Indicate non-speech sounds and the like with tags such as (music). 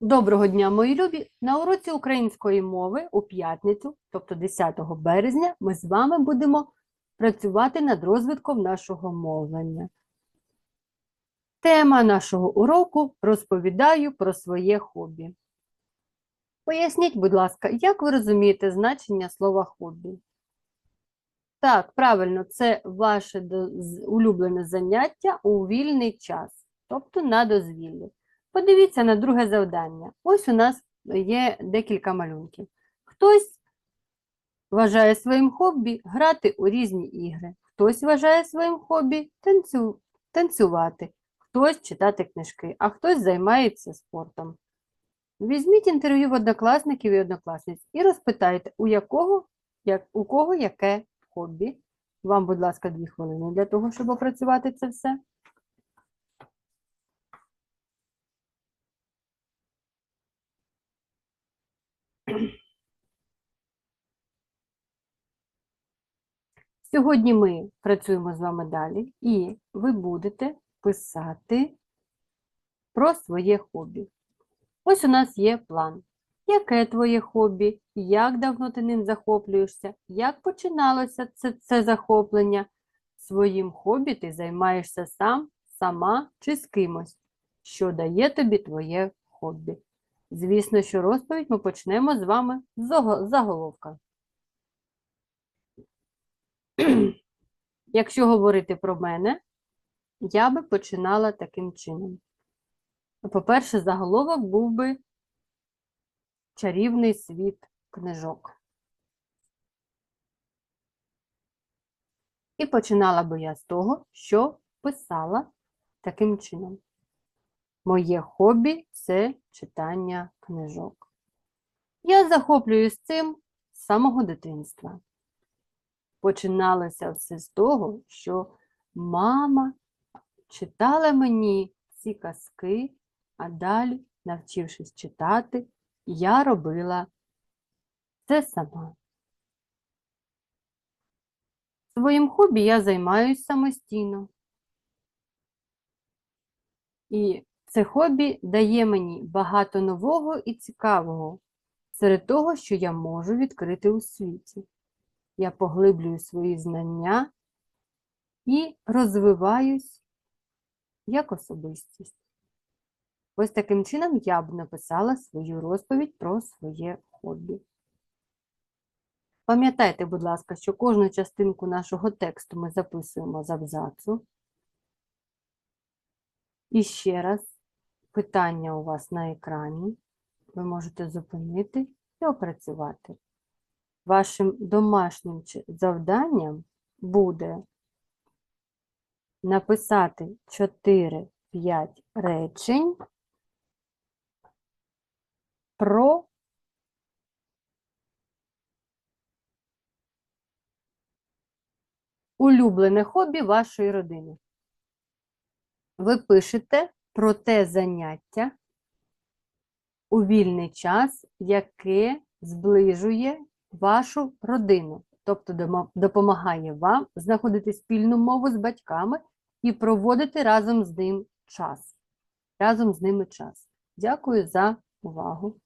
Доброго дня, мої любі! На уроці української мови у п'ятницю, тобто 10 березня, ми з вами будемо працювати над розвитком нашого мовлення. Тема нашого уроку розповідаю про своє хобі. Поясніть, будь ласка, як ви розумієте значення слова хобі? Так, правильно, це ваше улюблене заняття у вільний час, тобто на дозвіллі. Подивіться на друге завдання. Ось у нас є декілька малюнків. Хтось вважає своїм хобі грати у різні ігри, хтось вважає своїм хобі танцю... танцювати, хтось читати книжки, а хтось займається спортом. Візьміть інтерв'ю в однокласників і однокласниць і розпитайте, у якого, як, у кого яке хобі. Вам, будь ласка, дві хвилини для того, щоб опрацювати це все. Сьогодні ми працюємо з вами далі, і ви будете писати про своє хобі. Ось у нас є план. Яке твоє хобі? Як давно ти ним захоплюєшся? Як починалося це, це захоплення? Своїм хобі ти займаєшся сам, сама чи з кимось? Що дає тобі твоє хобі? Звісно, що розповідь ми почнемо з вами з заголовка. (clears throat) Якщо говорити про мене, я би починала таким чином. По-перше, заголовок був би чарівний світ книжок. І починала би я з того, що писала таким чином. Моє хобі це читання книжок. Я захоплююсь цим з самого дитинства. Починалося все з того, що мама читала мені ці казки, а далі, навчившись читати, я робила це сама. Своїм хобі я займаюся самостійно. І це хобі дає мені багато нового і цікавого серед того, що я можу відкрити у світі. Я поглиблюю свої знання і розвиваюсь як особистість. Ось таким чином я б написала свою розповідь про своє хобі. Пам'ятайте, будь ласка, що кожну частинку нашого тексту ми записуємо з абзацу. І ще раз, питання у вас на екрані. Ви можете зупинити і опрацювати. Вашим домашнім завданням буде написати 4-5 речень про улюблене хобі вашої родини. Ви пишете про те заняття у вільний час, яке зближує вашу родину, тобто допомагає вам знаходити спільну мову з батьками і проводити разом з ним час. Разом з ними час. Дякую за увагу.